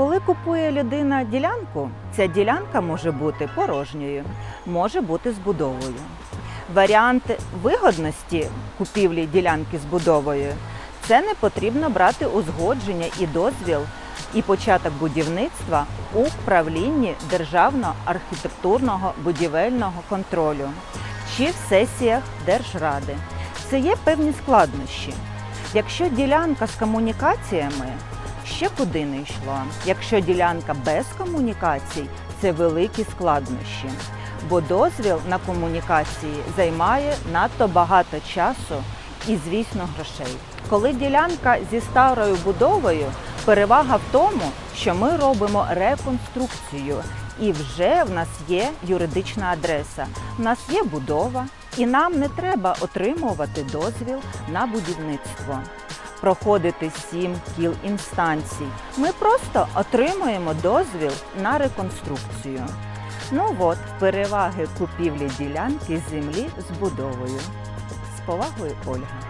Коли купує людина ділянку, ця ділянка може бути порожньою, може бути збудовою. Варіант вигодності купівлі ділянки з будовою це не потрібно брати узгодження і дозвіл і початок будівництва у правлінні Державного архітектурного будівельного контролю чи в сесіях Держради. Це є певні складнощі. Якщо ділянка з комунікаціями, ще куди не йшло. Якщо ділянка без комунікацій, це великі складнощі, бо дозвіл на комунікації займає надто багато часу і, звісно, грошей. Коли ділянка зі старою будовою, перевага в тому, що ми робимо реконструкцію, і вже в нас є юридична адреса, в нас є будова, і нам не треба отримувати дозвіл на будівництво. Проходити сім кіл інстанцій. Ми просто отримуємо дозвіл на реконструкцію. Ну от, переваги купівлі ділянки землі з будовою. З повагою Ольга.